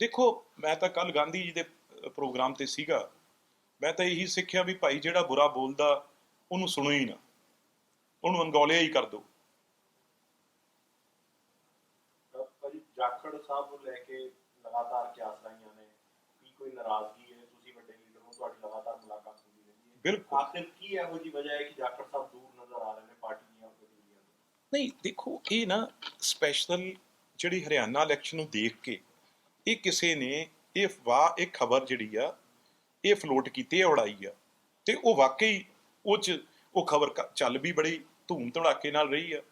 ਦੇਖੋ ਮੈਂ ਤਾਂ ਕੱਲ ਗਾਂਧੀ ਜੀ ਦੇ ਪ੍ਰੋਗਰਾਮ ਤੇ ਸੀਗਾ। ਮੈਂ ਤਾਂ ਇਹੀ ਸਿੱਖਿਆ ਵੀ ਭਾਈ ਜਿਹੜਾ ਬੁਰਾ ਬੋਲਦਾ ਉਹਨੂੰ ਸੁਣੋ ਹੀ ਨਾ। ਉਹਨੂੰ ਅਣਗੌਲਿਆ ਹੀ ਕਰ ਦਿਓ। ਜਾਖੜ ਸਾਹਿਬ ਨੂੰ ਲੈ ਕੇ ਲਗਾਤਾਰ ਕਿਆਸ ਨੇ? ਕੀ ਕੋਈ ਨਾਰਾਜ਼ਗੀ ਹੈ? ਤੁਸੀਂ ਵੱਡੇ ਲੀਡਰ ਹੋ ਤੁਹਾਡੀ ਲਗਾਤਾਰ ਮੁਲਾਕਾਤ ਹੁੰਦੀ ਰਹਿੰਦੀ ਹੈ। ਬਿਲਕੁਲ। ਆਖਿਰ ਕੀ ਇਹੋ ਜੀ ਵਜ੍ਹਾ ਹੈ ਕਿ ਜਾਖੜ ਸਾਹਿਬ ਦੂਰ ਨਜ਼ਰ ਆ ਰਹੇ ਨੇ ਪਾਰਟੀ ਦੀਆਂ ਗਤੀਵਿਧੀਆਂ ਤੋਂ ਨਹੀਂ ਦੇਖੋ ਇਹ ਨਾ ਸਪੈਸ਼ਲ ਜਿਹੜੀ ਹਰਿਆਣਾ ਇਲੈਕਸ਼ਨ ਨੂੰ ਦੇਖ ਕੇ ਇਹ ਕਿਸੇ ਨੇ ਇਹ ਵਾਹ ਇਹ ਖਬਰ ਜਿਹੜੀ ਆ, ਇਹ ਫਲੋਟ ਕੀਤੀ ਹੈ ਉਡਾਈ ਆ। ਤੇ ਉਹ ਵਾਕਈ ਉਹ ਚ ਉਹ ਖਬਰ ਚੱਲ ਵੀ ਬੜੀ ਧੂਮ ਧੜਾਕੇ ਨਾਲ ਰਹੀ ਆ।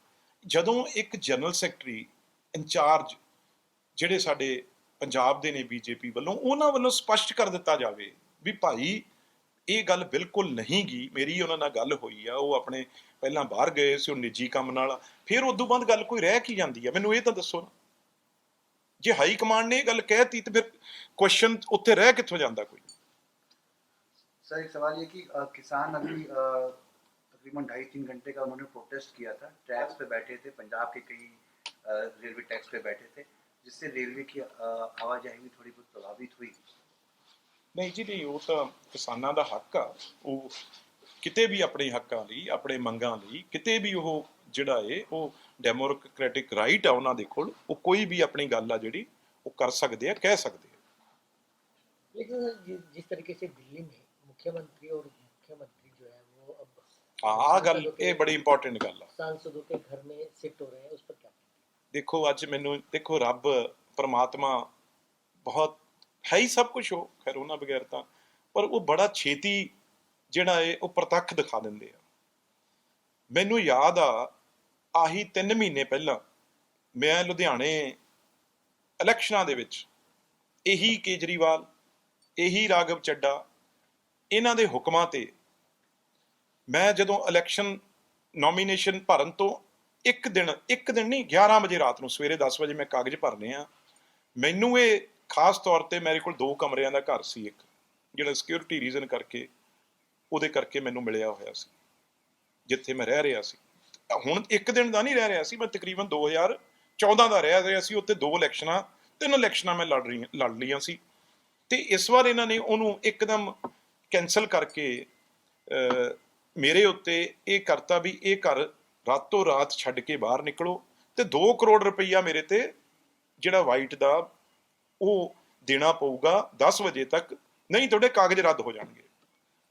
ਜਦੋਂ ਇੱਕ ਜਨਰਲ ਸੈਕਟਰੀ ਇੰਚਾਰਜ ਜਿਹੜੇ ਸਾਡੇ ਪੰਜਾਬ ਦੇ ਨੇ ਬੀਜੇਪੀ ਵੱਲੋਂ, ਉਹਨਾਂ ਵੱਲੋਂ ਸਪਸ਼ਟ ਕਰ ਦਿੱਤਾ ਜਾਵੇ ਵੀ ਭਾਈ ਇਹ ਗੱਲ ਬਿਲਕੁਲ ਨਹੀਂ ਗੀ। ਮੇਰੀ ਉਹਨਾਂ ਨਾਲ ਗੱਲ ਹੋਈ ਆ, ਉਹ ਆਪਣੇ ਪਹਿਲਾਂ ਬਾਹਰ ਗਏ ਸੀ, ਉਹ ਨਿੱਜੀ ਕੰਮ ਨਾਲ। ਫਿਰ ਉਦੋਂ ਬਾਅਦ ਗੱਲ ਕੋਈ ਰਹਿ ਕੀ ਜਾਂਦੀ ਆ? ਮੈਨੂੰ ਇਹ ਤਾਂ ਦੱਸੋ ਨਾ। ਜੇ ਹਾਈ ਕਮਾਂਡ ਨੇ ਇਹ ਗੱਲ ਕਹਿਤੀ ਤੇ ਫਿਰ ਕੁਐਸਚਨ ਉੱਥੇ ਰਹਿ ਕਿੱਥੋਂ ਜਾਂਦਾ ਕੋਈ सर एक सवाल ये कि अ, किसान अभी अ, तकरीबन ढाई तीन घंटे का उन्होंने प्रोटेस्ट किया था टैक्स पे बैठे थे पंजाब के कई अ, रेलवे टैक्स पे बैठे थे जिससे रेलवे की अ, आवाजाही भी थोड़ी बहुत प्रभावित हुई ਨਹੀਂ ਜੀ ਨਹੀਂ ਉਹ ਤਾਂ ਕਿਸਾਨਾਂ ਦਾ ਹੱਕ ਆ ਉਹ ਕਿਤੇ ਵੀ ਆਪਣੇ ਹੱਕਾਂ ਲਈ ਆਪਣੇ ਮੰਗਾਂ ਲਈ ਕਿਤੇ ਵੀ ਉਹ ਜਿਹੜਾ ਏ ਉਹ ਡੈਮੋਕ੍ਰੈਟਿਕ ਰਾਈਟ ਆ ਉਹਨਾਂ ਦੇ ਕੋਲ ਉਹ ਕੋਈ ਵੀ ਆਪਣੀ ਗੱਲ ਆ ਜਿਹੜੀ ਉਹ ਕਰ ਸਕਦੇ ਆ ਕਹਿ ਸਕਦੇ ਆ लेकिन सर जिस, जिस तरीके से दिल्ली में मुख्यमंत्री और मुख्यमंत्री जो है वो अब ਹਾਂ ਆਹ ਗੱਲ सांसदों के- ਇਹ ਬੜੀ ਇੰਪੋਰਟੈਂਟ ਗੱਲ ਆ सांसदों के घर में शिफ्ट हो रहे हैं उस पर क्या ਦੇਖੋ ਅੱਜ ਮੈਨੂੰ ਦੇਖੋ ਰੱਬ ਪ੍ਰਮਾਤਮਾ ਬਹੁਤ ਹੈ ਹੀ ਸਭ ਕੁਝ ਹੋ ਖੈਰ ਉਹਨਾਂ ਬਗੈਰ ਤਾਂ ਪਰ ਉਹ ਬੜਾ ਛੇਤੀ ਜਿਹੜਾ ਏ ਉਹ ਪ੍ਰਤੱਖ ਦਿਖਾ ਦਿੰਦੇ ਆ ਮੈਨੂੰ ਯਾਦ ਆ ਆਹੀ 3 ਮਹੀਨੇ ਪਹਿਲਾਂ ਮੈਂ ਲੁਧਿਆਣੇ ਇਲੈਕਸ਼ਨਾਂ ਦੇ ਵਿੱਚ ਇਹੀ ਕੇਜਰੀਵਾਲ, ਇਹੀ ਰਾਘਵ ਚੱਡਾ, ਇਹਨਾਂ ਦੇ ਹੁਕਮਾਂ ਤੇ ਮੈਂ ਜਦੋਂ ਇਲੈਕਸ਼ਨ ਨੋਮੀਨੇਸ਼ਨ ਭਰਨ ਤੋਂ ਇੱਕ ਦਿਨ ਇੱਕ ਦਿਨ ਨਹੀਂ 11 ਵਜੇ ਰਾਤ ਨੂੰ, ਸਵੇਰੇ 10 ਵਜੇ ਮੈਂ ਕਾਗਜ਼ ਭਰਨੇ ਆ, ਮੈਨੂੰ ਇਹ ਖਾਸ ਤੌਰ ਤੇ ਮੇਰੇ ਕੋਲ ਦੋ ਕਮਰਿਆਂ ਦਾ ਘਰ ਸੀ ਇੱਕ, ਜਿਹੜਾ ਸਿਕਿਉਰਿਟੀ ਰੀਜ਼ਨ ਕਰਕੇ, ਉਹਦੇ ਕਰਕੇ ਮੈਨੂੰ ਮਿਲਿਆ ਹੋਇਆ ਸੀ, ਜਿੱਥੇ ਮੈਂ ਰਹਿ ਰਿਹਾ ਸੀ। ਹੁਣ ਇੱਕ ਦਿਨ ਦਾ ਨਹੀਂ ਰਹਿ ਰਿਹਾ ਸੀ, ਮੈਂ ਤਕਰੀਬਨ 2014 ਦਾ ਰਹਿ ਰਿਹਾ ਸੀ, ਉੱਥੇ ਦੋ ਇਲੈਕਸ਼ਨਾਂ, ਤਿੰਨ ਇਲੈਕਸ਼ਨਾਂ ਮੈਂ ਲੜ ਰਹੀ ਲੜ ਲਈਆਂ ਸੀ। ਤੇ ਇਸ ਵਾਰ ਇਹਨਾਂ ਨੇ ਉਹਨੂੰ ਇੱਕਦਮ ਕੈਨਸਲ ਕਰਕੇ ਮੇਰੇ ਉੱਤੇ ਇਹ ਕਰਤਾ ਵੀ ਇਹ ਘਰ ਰਾਤੋਂ ਰਾਤ ਛੱਡ ਕੇ ਬਾਹਰ ਨਿਕਲੋ ਤੇ 2 ਕਰੋੜ ਰੁਪਈਆ ਮੇਰੇ ਤੇ ਜਿਹੜਾ ਵਾਈਟ ਦਾ ਉਹ ਦੇਣਾ ਪਊਗਾ 10 ਵਜੇ ਤੱਕ, ਨਹੀਂ ਤੁਹਾਡੇ ਕਾਗਜ਼ ਰੱਦ ਹੋ ਜਾਣਗੇ।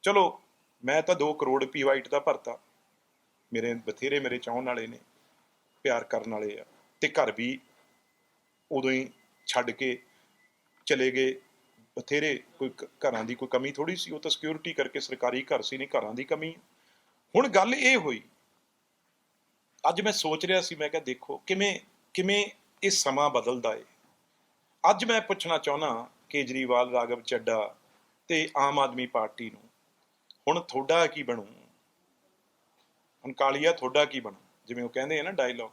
ਚਲੋ, ਮੈਂ ਤਾਂ 2 ਕਰੋੜ ਪੀ ਵਾਈਟ ਦਾ ਭਰਤਾ। ਮੇਰੇ ਬਥੇਰੇ ਮੇਰੇ ਚਾਹਣ ਵਾਲੇ ਨੇ, ਪਿਆਰ ਕਰਨ ਵਾਲੇ ਆ। ਤੇ ਘਰ ਵੀ ਉਦੋਂ ਹੀ ਛੱਡ ਕੇ ਚਲੇ ਗਏ। ਬਥੇਰੇ ਕੋਈ ਘਰਾਂ ਦੀ ਕੋਈ ਕਮੀ ਥੋੜੀ ਸੀ, ਉਹ ਤਾਂ ਸਿਕਿਉਰਿਟੀ ਕਰਕੇ ਸਰਕਾਰੀ ਘਰ ਸੀ ਨਹੀਂ ਘਰਾਂ ਦੀ ਕਮੀ। ਹੁਣ ਗੱਲ ਇਹ ਹੋਈ, ਅੱਜ ਮੈਂ ਸੋਚ ਰਿਹਾ ਸੀ, ਮੈਂ ਕਿਹਾ ਦੇਖੋ ਕਿਵੇਂ ਕਿਵੇਂ ਇਹ ਸਮਾਂ ਬਦਲਦਾ ਏ। ਅੱਜ ਮੈਂ ਪੁੱਛਣਾ ਚਾਹੁੰਦਾ ਕੇਜਰੀਵਾਲ, ਰਾਘਵ ਚੱਡਾ ਤੇ ਆਮ ਆਦਮੀ ਪਾਰਟੀ ਨੂੰ, ਹੁਣ ਤੁਹਾਡਾ ਕੀ ਬਣੂ? ਕਾਲੀਆ ਤੁਹਾਡਾ ਕੀ ਬਣੂ? ਜਿਵੇਂ ਉਹ ਕਹਿੰਦੇ ਆ ਨਾ ਡਾਇਲੌਗ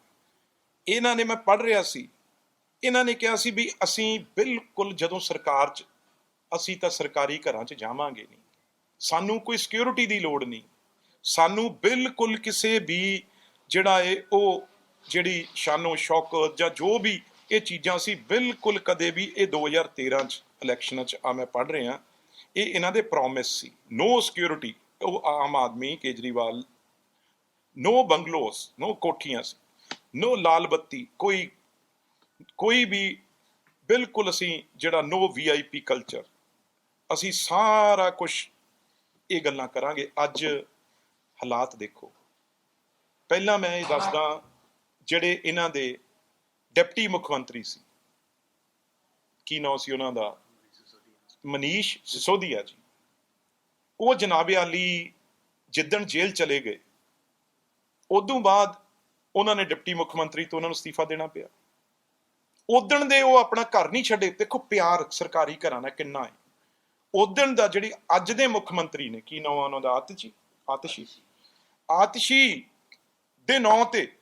ਇਹਨਾਂ ਨੇ ਮੈਂ ਪੜ੍ਹ ਰਿਹਾ ਸੀ। ਇਹਨਾਂ ਨੇ ਕਿਹਾ ਸੀ ਵੀ ਅਸੀਂ ਬਿਲਕੁਲ ਜਦੋਂ ਸਰਕਾਰ 'ਚ ਅਸੀਂ ਤਾਂ ਸਰਕਾਰੀ ਘਰਾਂ 'ਚ ਜਾਵਾਂਗੇ ਨਹੀਂ। ਸਾਨੂੰ ਕੋਈ ਸਿਕਿਉਰਿਟੀ ਦੀ ਲੋੜ ਨਹੀਂ। ਸਾਨੂੰ ਬਿਲਕੁਲ ਕਿਸੇ ਵੀ ਜਿਹੜਾ ਏ ਉਹ ਜਿਹੜੀ ਸ਼ਾਨੋ ਸ਼ੌਕਤ ਜਾਂ ਜੋ ਵੀ ਇਹ ਚੀਜ਼ਾਂ ਸੀ, ਬਿਲਕੁਲ ਕਦੇ ਵੀ ਇਹ 2013 ਚ ਇਲੈਕਸ਼ਨਾਂ ਚ ਆ ਮੈਂ ਪੜ੍ਹ ਰਿਹਾ। ਇਹ ਇਹਨਾਂ ਦੇ ਪ੍ਰੋਮਿਸ ਸੀ। ਨੋ ਸਿਕਿਉਰਿਟੀ ਉਹ ਆਮ ਆਦਮੀ ਕੇਜਰੀਵਾਲ ਨੋ ਬੰਗਲੋਸ ਨੋ ਕੋਠੀਆਂ ਸੀ ਨੋ ਲਾਲ ਬੱਤੀ, ਕੋਈ ਕੋਈ ਵੀ, ਬਿਲਕੁਲ ਅਸੀਂ ਜਿਹੜਾ ਨੋ ਵੀਆਈਪੀ ਕਲਚਰ ਅਸੀਂ ਸਾਰਾ ਕੁਝ ਇਹ ਗੱਲਾਂ ਕਰਾਂਗੇ। ਅੱਜ ਹਾਲਾਤ ਦੇਖੋ। ਪਹਿਲਾਂ ਮੈਂ ਇਹ ਦੱਸਦਾ, ਜਿਹੜੇ ਇਹਨਾਂ ਦੇ ਡਿਪਟੀ ਮੁੱਖ ਮੰਤਰੀ ਸੀ, ਕੀ ਨਾਮ ਸੀ ਉਹਨਾਂ ਦਾ? ਮਨੀਸ਼ ਸਿਸੋਦੀਆ ਜੀ। ਉਹ ਜਨਾਬੇ ਆਲੀ ਜਿੱਦਣ ਜੇਲ੍ਹ ਚਲੇ ਗਏ ਉਦੋਂ ਬਾਅਦ ਉਹਨਾਂ ਨੇ ਡਿਪਟੀ ਮੁੱਖ ਮੰਤਰੀ ਤੋਂ ਉਹਨਾਂ ਨੂੰ ਅਸਤੀਫਾ ਦੇਣਾ ਪਿਆ। ਉਦਣ ਦੇ ਉਹ ਆਪਣਾ ਘਰ ਨਹੀਂ ਛੱਡੇ। ਦੇਖੋ ਪਿਆਰ ਸਰਕਾਰੀ ਘਰਾਂ ਦਾ ਕਿੰਨਾ ਹੈ। ਉਦਣ ਦਾ ਜਿਹੜੀ ਅੱਜ ਦੇ ਮੁੱਖ ਮੰਤਰੀ ਨੇ, ਕੀ ਨਾਮ ਉਹਨਾਂ ਦਾ? ਆਤਸ਼ੀ? ਆਤਸ਼ੀ। ਆਤਸ਼ੀ ਦੇ ਨਾਂ ਤੇ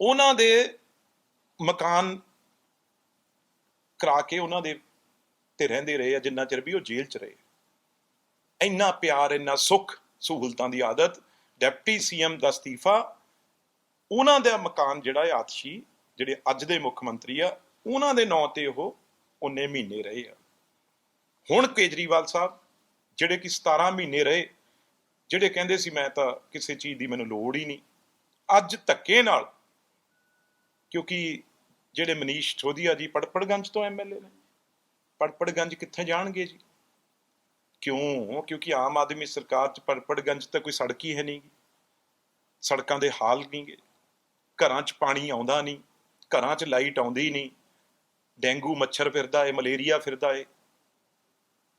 ਉਹਨਾਂ ਦੇ ਮਕਾਨ ਕਰਾ ਕੇ ਉਹਨਾਂ ਦੇ ਤੇ ਰਹਿੰਦੇ ਰਹੇ ਆ, ਜਿੰਨਾ ਚਿਰ ਵੀ ਉਹ ਜੇਲ੍ਹ 'ਚ ਰਹੇ ਇੰਨਾ ਪਿਆਰ, ਇੰਨਾ ਸੁੱਖ ਸਹੂਲਤਾਂ ਦੀ ਆਦਤ ਡਿਪਟੀ ਸੀਐਮ ਦਾ ਅਸਤੀਫਾ, ਉਹਨਾਂ ਦਾ ਮਕਾਨ ਜਿਹੜਾ ਹੈ ਆਤਸ਼ੀ, ਜਿਹੜੇ ਅੱਜ ਦੇ ਮੁੱਖ ਮੰਤਰੀ ਆ, ਉਹਨਾਂ ਦੇ ਨਾਂ ਤੇ ਉਹ ਉਹਨੇ ਮਹੀਨੇ ਰਹੇ ਆ। ਹੁਣ ਕੇਜਰੀਵਾਲ ਸਾਹਿਬ, ਜਿਹੜੇ ਕਿ 17 ਮਹੀਨੇ ਰਹੇ, ਜਿਹੜੇ ਕਹਿੰਦੇ ਸੀ ਮੈਂ ਤਾਂ ਕਿਸੇ ਚੀਜ਼ ਦੀ ਮੈਨੂੰ ਲੋੜ ਹੀ ਨਹੀਂ, ਅੱਜ ਧੱਕੇ ਨਾਲ, ਕਿਉਂਕਿ ਜਿਹੜੇ ਮਨੀਸ਼ ਠੋਦੀਆ ਜੀ ਪੜਪੜਗੰਜ ਤੋਂ ਐਮਐਲਏ ਨੇ, ਪੜਪੜਗੰਜ ਕਿੱਥੇ ਜਾਣਗੇ ਜੀ? ਕਿਉਂ? ਕਿਉਂਕਿ ਆਮ ਆਦਮੀ ਸਰਕਾਰ ਚ ਪੜਪੜਗੰਜ ਤਾਂ ਕੋਈ ਸੜਕ ਹੀ ਹੈ ਨਹੀਂ ਗੀ। ਸੜਕਾਂ ਦੇ ਹਾਲ ਨਹੀਂਗੇ ਘਰਾਂ 'ਚ ਪਾਣੀ ਆਉਂਦਾ ਨਹੀਂ ਘਰਾਂ 'ਚ ਲਾਈਟ ਆਉਂਦੀ ਨਹੀਂ ਡੇਂਗੂ ਮੱਛਰ ਫਿਰਦਾ ਏ, ਮਲੇਰੀਆ ਫਿਰਦਾ ਏ।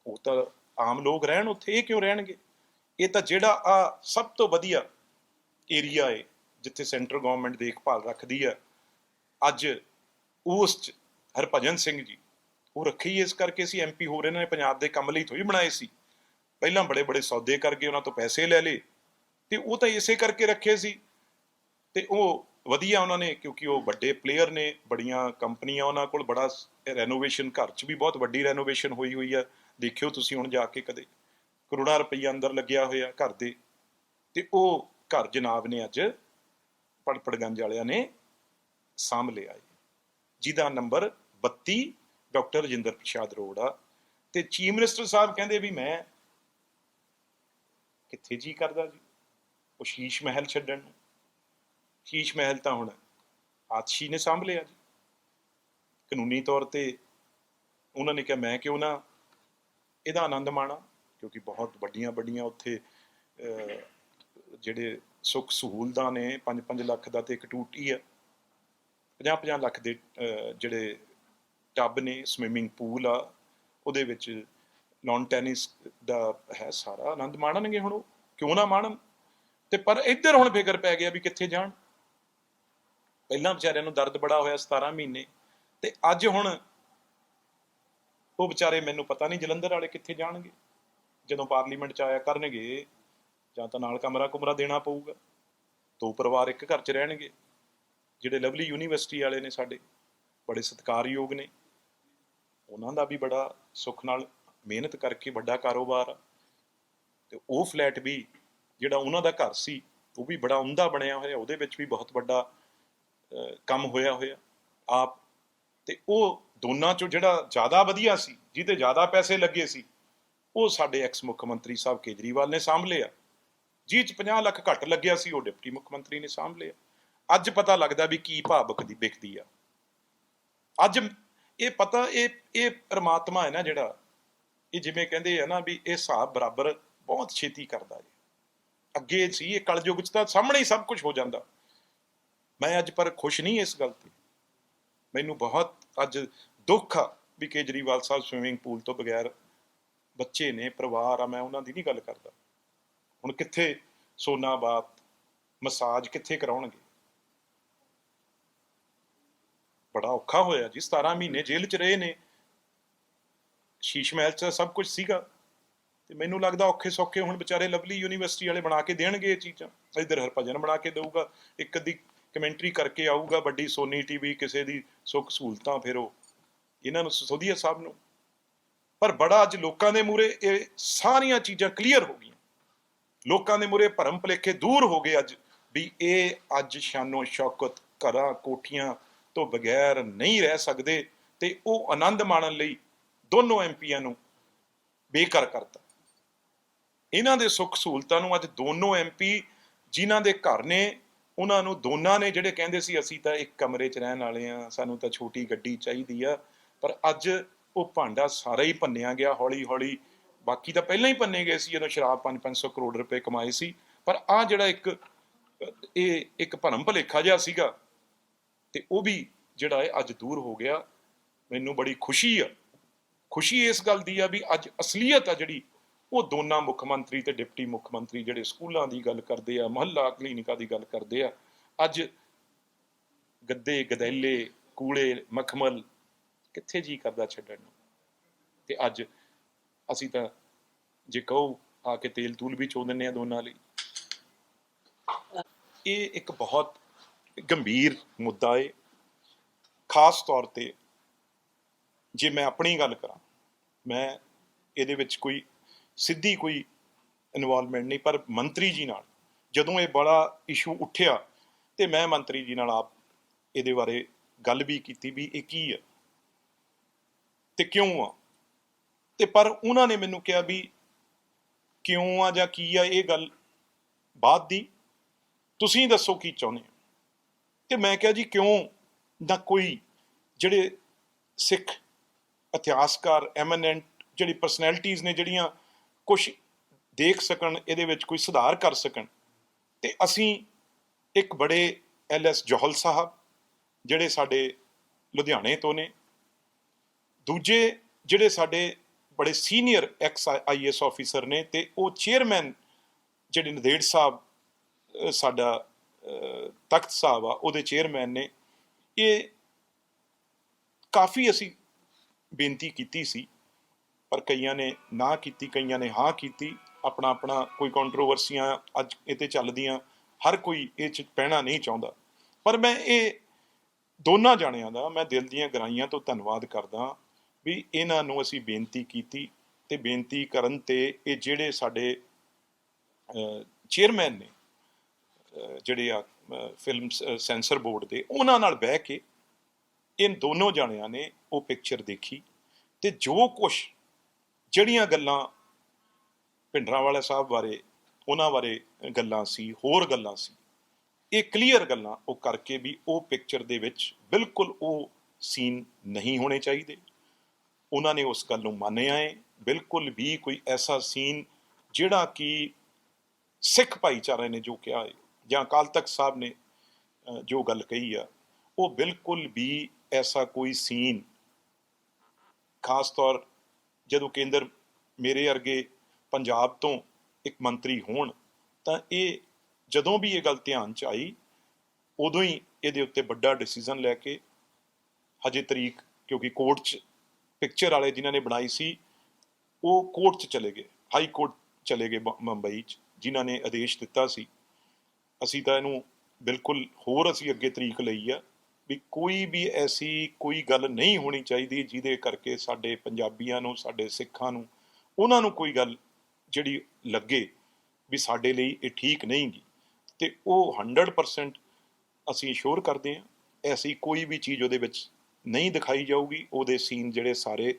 ਉਹ ਤਾਂ ਆਮ ਲੋਕ ਰਹਿਣ ਉੱਥੇ, ਇਹ ਕਿਉਂ ਰਹਿਣਗੇ? ਇਹ ਤਾਂ ਜਿਹੜਾ ਆ ਸਭ ਤੋਂ ਵਧੀਆ ਏਰੀਆ ਏ, ਜਿੱਥੇ ਸੈਂਟਰ ਗਵਰਨਮੈਂਟ ਦੇਖਭਾਲ ਰੱਖਦੀ ਆ, ਅੱਜ ਉਸ 'ਚ ਹਰਭਜਨ ਸਿੰਘ ਜੀ ਉਹ ਰੱਖੀ ਇਸ ਕਰਕੇ ਸੀ ਐਮਪੀ ਹੋ ਰਹੇ ਇਹਨਾਂ ਨੇ ਪੰਜਾਬ ਦੇ ਕੰਮ ਲਈ ਥੋੜੀ ਬਣਾਏ ਸੀ। ਪਹਿਲਾਂ ਬੜੇ ਬੜੇ ਸੌਦੇ ਕਰਕੇ ਉਹਨਾਂ ਤੋਂ ਪੈਸੇ ਲੈ ਲਏ ਤੇ ਉਹ ਤਾਂ ਇਸੇ ਕਰਕੇ ਰੱਖੇ ਸੀ। ਤੇ ਉਹ ਵਧੀਆ ਉਹਨਾਂ ਨੇ, ਕਿਉਂਕਿ ਉਹ ਵੱਡੇ ਪਲੇਅਰ ਨੇ, ਬੜੀਆਂ ਕੰਪਨੀਆਂ ਉਹਨਾਂ ਕੋਲ, ਬੜਾ ਰੈਨੋਵੇਸ਼ਨ ਘਰ 'ਚ ਵੀ ਬਹੁਤ ਵੱਡੀ ਰੈਨੋਵੇਸ਼ਨ ਹੋਈ ਹੋਈ ਆ। ਦੇਖਿਓ ਤੁਸੀਂ ਹੁਣ ਜਾ ਕੇ ਕਦੇ। ਕਰੋੜਾਂ ਰੁਪਈਆ ਅੰਦਰ ਲੱਗਿਆ ਹੋਇਆ ਘਰ ਦੇ। ਤੇ ਉਹ ਘਰ ਜਨਾਬ ਨੇ ਅੱਜ ਪੜਪੜਗੰਜ ਵਾਲਿਆਂ ਨੇ ਸਾਂਭ ਲਿਆ ਜਿਹਦਾ number 32 doctor Rajendra Prasad road ਆ ਤੇ ਚੀਫ ਮਿਨਿਸਟਰ ਸਾਹਿਬ ਕਹਿੰਦੇ ਵੀ ਮੈਂ ਕਿੱਥੇ ਜੀ ਕਰਦਾ ਜੀ? ਉਹ ਸ਼ੀਸ਼ ਮਹਿਲ ਛੱਡਣ। ਨੂੰ ਸ਼ੀਸ਼ ਮਹਿਲ ਤਾਂ ਹੁਣ ਆਤਸ਼ੀ ਨੇ ਸਾਂਭ ਲਿਆ ਜੀ। ਕਾਨੂੰਨੀ ਤੌਰ ਤੇ ਉਹਨਾਂ ਨੇ ਕਿਹਾ, ਮੈਂ ਕਿਉਂ ਨਾ ਇਹਦਾ ਆਨੰਦ ਮਾਣਾ, ਕਿਉਂਕਿ ਬਹੁਤ ਵੱਡੀਆਂ ਵੱਡੀਆਂ ਉੱਥੇ ਜਿਹੜੇ ਸੁੱਖ ਸਹੂਲਤਾਂ ਨੇ 5-5 ਲੱਖ ਦਾ ਤੇ ਇੱਕ ਟੂਟੀ ਆ। 50-50 ਲੱਖ ਦੇ ਜਿਹੜੇ ਟੱਬ ਨੇ ਸਵਿਮਿੰਗ ਪੂਲ ਆ, ਉਹਦੇ ਵਿੱਚ ਲਾਨ ਟੈਨਿਸ ਦਾ ਹੈ ਸਾਰਾ ਆਨੰਦ ਮਾਣਨਗੇ ਹੁਣ ਉਹ? ਕਿਉਂ ਨਾ ਮਾਣਨ? ਤੇ ਪਰ ਇੱਧਰ ਹੁਣ ਫਿਕਰ ਪੈ ਗਿਆ ਵੀ ਕਿੱਥੇ ਜਾਣ? ਪਹਿਲਾਂ ਵਿਚਾਰਿਆਂ ਨੂੰ ਦਰਦ ਬੜਾ ਹੋਇਆ 17 ਮਹੀਨੇ, ਤੇ ਅੱਜ ਹੁਣ ਉਹ ਵਿਚਾਰੇ ਮੈਨੂੰ ਪਤਾ ਨਹੀਂ ਜਲੰਧਰ ਵਾਲੇ ਕਿੱਥੇ ਜਾਣਗੇ? ਜਦੋਂ ਪਾਰਲੀਮੈਂਟ ਚ ਆਇਆ ਕਰਨਗੇ, ਜਾਂ ਤਾਂ ਨਾਲ ਕਮਰਾ ਕੁਮਰਾ ਦੇਣਾ ਪਊਗਾ, ਦੋ ਪਰਿਵਾਰ ਇੱਕ ਘਰ 'ਚ ਰਹਿਣਗੇ, ਜਿਹੜੇ ਲਵਲੀ ਯੂਨੀਵਰਸਿਟੀ ਵਾਲੇ ਨੇ ਸਾਡੇ, ਬੜੇ ਸਤਿਕਾਰਯੋਗ ਨੇ। ਉਹਨਾਂ ਦਾ ਵੀ ਬੜਾ ਸੁੱਖ ਨਾਲ ਮਿਹਨਤ ਕਰਕੇ ਵੱਡਾ ਕਾਰੋਬਾਰ ਆ। ਤੇ ਉਹ ਫਲੈਟ ਵੀ ਜਿਹੜਾ ਉਹਨਾਂ ਦਾ ਘਰ ਸੀ, ਉਹ ਵੀ ਬੜਾ ਉਮਦਾ ਬਣਿਆ ਹੋਇਆ, ਉਹਦੇ ਵਿੱਚ ਵੀ ਬਹੁਤ ਵੱਡਾ ਕੰਮ ਹੋਇਆ ਹੋਇਆ। ਆਪ ਤੇ ਉਹ ਦੋਨਾਂ ਚੋਂ ਜਿਹੜਾ ਜ਼ਿਆਦਾ ਵਧੀਆ ਸੀ, ਜਿਹਦੇ ਜ਼ਿਆਦਾ ਪੈਸੇ ਲੱਗੇ ਸੀ, ਉਹ ਸਾਡੇ ਐਕਸ ਮੁੱਖ ਮੰਤਰੀ ਸਾਹਿਬ ਕੇਜਰੀਵਾਲ ਨੇ ਸਾਂਭ ਲਿਆ। ਜਿਹ ਚ 50 ਲੱਖ ਘੱਟ ਲੱਗਿਆ ਸੀ, ਉਹ ਡਿਪਟੀ ਮੁੱਖ ਮੰਤਰੀ ਨੇ ਸਾਂਭ ਲਿਆ। ਅੱਜ ਪਤਾ ਲੱਗਦਾ ਵੀ ਕੀ ਭਾਵਕ ਦੀ ਵਿਕਦੀ ਆ। ਅੱਜ ਇਹ ਪਤਾ, ਇਹ ਇਹ ਪਰਮਾਤਮਾ ਹੈ ਨਾ ਜਿਹੜਾ, ਇਹ ਜਿਵੇਂ ਕਹਿੰਦੇ ਆ ਨਾ ਵੀ ਇਹ ਹਿਸਾਬ ਬਰਾਬਰ ਬਹੁਤ ਛੇਤੀ ਕਰਦਾ ਜੀ ਅੱਗੇ ਸੀ ਇਹ ਕਲਯੁਗ ਚ ਤਾਂ ਸਾਹਮਣੇ ਹੀ ਸਭ ਕੁਝ ਹੋ ਜਾਂਦਾ। ਮੈਂ ਅੱਜ ਪਰ ਖੁਸ਼ ਨਹੀਂ ਇਸ ਗੱਲ ਤੇ। ਮੈਨੂੰ ਬਹੁਤ ਅੱਜ ਦੁੱਖ ਆ ਵੀ ਕੇਜਰੀਵਾਲ ਸਾਹਿਬ ਸਵਿਮਿੰਗ ਪੂਲ ਤੋਂ ਬਗੈਰ ਬੱਚੇ ਨੇ, ਪਰਿਵਾਰ ਆ, ਮੈਂ ਉਹਨਾਂ ਦੀ ਨਹੀਂ ਗੱਲ ਕਰਦਾ। ਹੁਣ ਕਿੱਥੇ ਸੋਨਾ ਬਾਤ, ਮਸਾਜ ਕਿੱਥੇ ਕਰਾਉਣਗੇ? ਬੜਾ ਔਖਾ ਹੋਇਆ ਜੀ 17 ਮਹੀਨੇ ਜੇਲ੍ਹ 'ਚ ਰਹੇ ਨੇ। ਸ਼ੀਸ਼ ਮਹਿਲ 'ਚ ਸਭ ਕੁਝ ਸੀਗਾ। ਤੇ ਮੈਨੂੰ ਲੱਗਦਾ ਔਖੇ ਸੌਖੇ ਹੁਣ ਵਿਚਾਰੇ ਲਵਲੀ ਯੂਨੀਵਰਸਿਟੀ ਵਾਲੇ ਬਣਾ ਕੇ ਦੇਣਗੇ ਇਹ ਚੀਜ਼ਾਂ। ਇਧਰ ਹਰਭਜਨ ਬਣਾ ਕੇ ਦੇਊਗਾ, ਇੱਕ ਅੱਧੀ ਕਮੈਂਟਰੀ ਕਰਕੇ ਆਊਗਾ, ਵੱਡੀ ਸੋਨੀ ਟੀਵੀ, ਕਿਸੇ ਦੀ ਸੁੱਖ ਸਹੂਲਤਾਂ, ਫਿਰ ਉਹ ਇਹਨਾਂ ਨੂੰ ਸੋਧੀਆ ਸਾਹਿਬ ਨੂੰ। ਪਰ ਬੜਾ ਅੱਜ ਲੋਕਾਂ ਦੇ ਮੂਰੇ ਇਹ ਸਾਰੀਆਂ ਚੀਜ਼ਾਂ ਕਲੀਅਰ ਹੋ ਗਈਆਂ। ਲੋਕਾਂ ਦੇ ਮੂਰੇ ਭਰਮ ਭਲੇਖੇ ਦੂਰ ਹੋ ਗਏ ਅੱਜ, ਵੀ ਇਹ ਅੱਜ ਸ਼ਾਨੋ ਸ਼ੌਕਤ ਘਰਾਂ, ਕੋਠੀਆਂ ਤੋਂ ਬਗੈਰ ਨਹੀਂ ਰਹਿ ਸਕਦੇ ਤੇ ਉਹ ਆਨੰਦ ਮਾਣਨ ਲਈ ਦੋਨੋਂ ਐਮਪੀਆਂ ਨੂੰ ਬੇਕਾਰ ਕਰਤਾ। ਇਹਨਾਂ ਦੇ ਸੁੱਖ ਸਹੂਲਤਾਂ ਨੂੰ ਅੱਜ ਦੋਨੋਂ ਐਮਪੀ ਜਿਨ੍ਹਾਂ ਦੇ ਘਰ ਨੇ, ਉਹਨਾਂ ਨੂੰ ਦੋਨਾਂ ਨੇ ਜਿਹੜੇ ਕਹਿੰਦੇ ਸੀ, ਅਸੀਂ ਤਾਂ ਇੱਕ ਕਮਰੇ 'ਚ ਰਹਿਣ ਵਾਲੇ ਆ, ਸਾਨੂੰ ਤਾਂ ਛੋਟੀ ਗੱਡੀ ਚਾਹੀਦੀ ਆ, ਪਰ ਅੱਜ ਉਹ ਭਾਂਡਾ ਸਾਰਾ ਹੀ ਭੰਨਿਆ ਗਿਆ ਹੌਲੀ ਹੌਲੀ ਬਾਕੀ ਤਾਂ ਪਹਿਲਾਂ ਹੀ ਭੰਨੇ ਗਏ ਸੀ, ਜਦੋਂ ਸ਼ਰਾਬ 5-500 ਕਰੋੜ ਰੁਪਏ ਕਮਾਏ ਸੀ, ਪਰ ਆ ਜਿਹੜਾ ਇੱਕ, ਇਹ ਇੱਕ ਭਰਮ ਭਲੇਖਾ ਜਿਹਾ ਸੀਗਾ ਤੇ ਉਹ ਵੀ ਜਿਹੜਾ ਹੈ ਅੱਜ ਦੂਰ ਹੋ ਗਿਆ। ਮੈਨੂੰ ਬੜੀ ਖੁਸ਼ੀ ਆ। ਖੁਸ਼ੀ ਇਸ ਗੱਲ ਦੀ ਆ ਵੀ ਅੱਜ ਅਸਲੀਅਤ ਆ ਜਿਹੜੀ, ਉਹ ਦੋਨਾਂ ਮੁੱਖ ਮੰਤਰੀ ਤੇ ਡਿਪਟੀ ਮੁੱਖ ਮੰਤਰੀ ਜਿਹੜੇ ਸਕੂਲਾਂ ਦੀ ਗੱਲ ਕਰਦੇ ਆ, ਮਹੱਲਾ ਕਲੀਨਿਕਾਂ ਦੀ ਗੱਲ ਕਰਦੇ ਆ, ਅੱਜ ਗੱਦੇ, ਗਦੈਲੇ ਕੂੜੇ ਮਖਮਲ ਕਿੱਥੇ ਜੀ ਕਰਦਾ ਛੱਡਣ ਨੂੰ? ਤੇ ਅੱਜ ਅਸੀਂ ਤਾਂ ਜੇ ਕਹੋ ਆ ਕੇ ਤੇਲ ਤੂਲ ਵੀ ਚੋ ਦਿੰਨੇ ਆ ਦੋਨਾਂ ਲਈ। ਇਹ ਇੱਕ ਬਹੁਤ ਗੰਭੀਰ ਮੁੱਦਾ ਏ। ਖਾਸ ਤੌਰ ਤੇ ਜੇ ਮੈਂ ਆਪਣੀ ਗੱਲ ਕਰਾਂ, ਮੈਂ ਇਹਦੇ ਵਿੱਚ ਕੋਈ ਸਿੱਧੀ ਕੋਈ ਇਨਵੋਲਵਮੈਂਟ ਨਹੀਂ, ਪਰ ਮੰਤਰੀ ਜੀ ਨਾਲ ਜਦੋਂ ਇਹ ਬੜਾ ਇਸ਼ੂ ਉੱਠਿਆ ਤੇ ਮੈਂ ਮੰਤਰੀ ਜੀ ਨਾਲ ਆਪ ਇਹਦੇ ਬਾਰੇ ਗੱਲ ਵੀ ਕੀਤੀ ਵੀ ਇਹ ਕੀ ਹੈ ਤੇ ਕਿਉਂ ਆ? ਤੇ ਪਰ ਉਹਨਾਂ ਨੇ ਮੈਨੂੰ ਕਿਹਾ ਵੀ ਕਿਉਂ ਆ ਜਾਂ ਕੀ ਆ ਇਹ ਗੱਲ ਬਾਅਦ ਦੀ। ਤੁਸੀਂ ਦੱਸੋ ਕੀ ਚਾਹੁੰਦੇ ਹੋ? ਤੇ ਮੈਂ ਕਿਹਾ ਜੀ ਕਿਉਂ ਨਾ ਕੋਈ ਜਿਹੜੇ ਸਿੱਖ ਇਤਿਹਾਸਕਾਰ ਐਮੀਨੈਂਟ ਜਿਹੜੀ ਪਰਸਨੈਲਿਟੀਆਂ ਨੇ ਜਿਹੜੀਆਂ ਕੁਝ ਦੇਖ ਸਕਣ, ਇਹਦੇ ਵਿੱਚ ਕੋਈ ਸੁਧਾਰ ਕਰ ਸਕਣ, ਤੇ ਅਸੀਂ ਇੱਕ ਬੜੇ ਐਲ ਐਸ ਜੋਹਲ ਸਾਹਿਬ ਜਿਹੜੇ ਸਾਡੇ ਲੁਧਿਆਣੇ ਤੋਂ ਨੇ, ਦੂਜੇ ਜਿਹੜੇ ਸਾਡੇ ਬੜੇ ਸੀਨੀਅਰ ਐਕਸ ਆਈਐਸ ਆਫੀਸਰ ਨੇ ਤੇ ਉਹ ਚੇਅਰਮੈਨ ਜਿਹੜੇ ਨਦੇੜ ਸਾਹਿਬ ਸਾਡਾ ਤਖਤ ਸਾਹਿਬ ਆ, ਉਹਦੇ ਚੇਅਰਮੈਨ ਨੇ ਇਹ ਕਾਫੀ ਅਸੀਂ ਬੇਨਤੀ ਕੀਤੀ ਸੀ, ਪਰ ਕਈਆਂ ਨੇ ਨਾ ਕੀਤੀ, ਕਈਆਂ ਨੇ ਹਾਂ ਕੀਤੀ ਆਪਣਾ ਆਪਣਾ ਕੋਈ ਕੰਟਰੋਵਰਸੀਆਂ ਅੱਜ ਇਹ ਤੇ ਚੱਲਦੀਆਂ, ਹਰ ਕੋਈ ਇਹ ਚ ਪੈਣਾ ਨਹੀਂ ਚਾਹੁੰਦਾ। ਪਰ ਮੈਂ ਇਹ ਦੋਨਾਂ ਜਾਣਿਆਂ ਦਾ, ਮੈਂ ਦਿਲ ਦੀਆਂ ਗਰਾਈਆਂ ਤੋਂ ਧੰਨਵਾਦ ਕਰਦਾ ਵੀ ਇਹਨਾਂ ਨੂੰ ਅਸੀਂ ਬੇਨਤੀ ਕੀਤੀ ਤੇ ਬੇਨਤੀ ਕਰਨ ਤੇ ਇਹ ਜਿਹੜੇ ਸਾਡੇ ਚੇਅਰਮੈਨ ਨੇ ਜਿਹੜੇ ਆ ਫਿਲਮ ਸੈਂਸਰ ਬੋਰਡ ਦੇ, ਉਹਨਾਂ ਨਾਲ ਬਹਿ ਕੇ ਇਹ ਦੋਨੋਂ ਜਣਿਆਂ ਨੇ ਉਹ ਪਿਕਚਰ ਦੇਖੀ ਤੇ ਜੋ ਕੁਝ ਜਿਹੜੀਆਂ ਗੱਲਾਂ ਭਿੰਡਰਾਂਵਾਲਾ ਸਾਹਿਬ ਬਾਰੇ, ਉਹਨਾਂ ਬਾਰੇ ਗੱਲਾਂ ਸੀ, ਹੋਰ ਗੱਲਾਂ ਸੀ, ਇਹ ਕਲੀਅਰ ਗੱਲਾਂ ਉਹ ਕਰਕੇ ਵੀ ਉਹ ਪਿਕਚਰ ਦੇ ਵਿੱਚ ਬਿਲਕੁਲ ਉਹ ਸੀਨ ਨਹੀਂ ਹੋਣੇ ਚਾਹੀਦੇ। ਉਹਨਾਂ ਨੇ ਉਸ ਗੱਲ ਨੂੰ ਮੰਨਿਆ ਹੈ ਬਿਲਕੁਲ ਵੀ ਕੋਈ ਐਸਾ ਸੀਨ ਜਿਹੜਾ ਕਿ ਸਿੱਖ ਭਾਈਚਾਰੇ ਨੇ ਜੋ ਕਿਹਾ ਹੈ ਜਾਂ ਅਕਾਲ ਤਖਤ ਸਾਹਿਬ ਨੇ ਜੋ ਗੱਲ ਕਹੀ ਆ, ਉਹ ਬਿਲਕੁਲ ਵੀ ਐਸਾ ਕੋਈ ਸੀਨ, ਖਾਸ ਤੌਰ ਜਦੋਂ ਕੇਂਦਰ ਮੇਰੇ ਅਰਗੇ ਪੰਜਾਬ ਤੋਂ ਇੱਕ ਮੰਤਰੀ ਹੋਣ, ਤਾਂ ਇਹ ਜਦੋਂ ਵੀ ਇਹ ਗੱਲ ਧਿਆਨ ਚ ਆਈ, ਉਦੋਂ ਹੀ ਇਹਦੇ ਉੱਤੇ ਵੱਡਾ ਡਿਸੀਜਨ ਲੈ ਕੇ ਹਜੇ ਤਰੀਕ, ਕਿਉਂਕਿ ਕੋਰਟ ਚ ਪਿਕਚਰ ਵਾਲੇ ਜਿਨ੍ਹਾਂ ਨੇ ਬਣਾਈ ਸੀ, ਉਹ ਕੋਰਟ ਚ ਚਲੇ ਗਏ, ਹਾਈ ਕੋਰਟ ਚਲੇ ਗਏ ਬ- ਮੁੰਬਈ ਚ, ਜਿਨ੍ਹਾਂ ਨੇ ਆਦੇਸ਼ ਦਿੱਤਾ ਸੀ। ਅਸੀਂ ਤਾਂ ਇਹਨੂੰ ਬਿਲਕੁਲ ਹੋਰ ਅਸੀਂ ਅੱਗੇ ਤਰੀਕ ਲਈ ਆ ਵੀ ਕੋਈ ਵੀ ਐਸੀ ਕੋਈ ਗੱਲ ਨਹੀਂ ਹੋਣੀ ਚਾਹੀਦੀ ਜਿਹਦੇ ਕਰਕੇ ਸਾਡੇ ਪੰਜਾਬੀਆਂ ਨੂੰ, ਸਾਡੇ ਸਿੱਖਾਂ ਨੂੰ, ਉਹਨਾਂ ਨੂੰ ਕੋਈ ਗੱਲ ਜਿਹੜੀ ਲੱਗੇ ਵੀ ਸਾਡੇ ਲਈ ਇਹ ਠੀਕ ਨਹੀਂ ਗੀ ਤੇ ਉਹ 100% ਅਸੀਂ ਸ਼ੋਰ ਕਰਦੇ ਹਾਂ, ਐਸੀ ਕੋਈ ਵੀ ਚੀਜ਼ ਉਹਦੇ ਵਿੱਚ ਨਹੀਂ ਦਿਖਾਈ ਜਾਊਗੀ। ਉਹਦੇ ਸੀਨ ਜਿਹੜੇ ਸਾਰੇ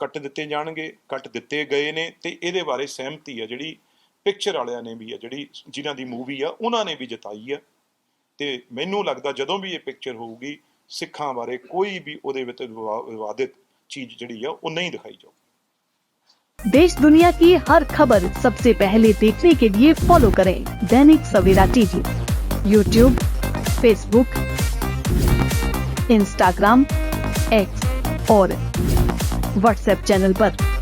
ਕੱਟ ਦਿੱਤੇ ਜਾਣਗੇ, ਕੱਟ ਦਿੱਤੇ ਗਏ ਨੇ ਤੇ ਇਹਦੇ ਬਾਰੇ ਸਹਿਮਤੀ ਆ ਜਿਹੜੀ ਪਿਕਚਰ ਵਾਲਿਆਂ ਨੇ ਵੀ ਆ ਜਿਹੜੀ ਜਿਨ੍ਹਾਂ ਦੀ ਮੂਵੀ ਆ ਉਹਨਾਂ ਨੇ ਵੀ ਜਤਾਈ ਆ ਤੇ ਮੈਨੂੰ ਲੱਗਦਾ ਜਦੋਂ ਵੀ ਇਹ ਪਿਕਚਰ ਹੋਊਗੀ ਸਿੱਖਾਂ ਬਾਰੇ ਕੋਈ ਵੀ ਉਹਦੇ ਵਿੱਚ ਵਿਵਾ- ਵਿਵਾਦਿਤ ਚੀਜ਼ ਜਿਹੜੀ ਆ ਉਹ ਨਹੀਂ ਦਿਖਾਈ ਜਾਊ देश दुनिया की हर खबर सबसे पहले देखने के लिए फॉलो करें Dainik Savera TV YouTube Facebook Instagram X और व्हाट्सएप चैनल पर।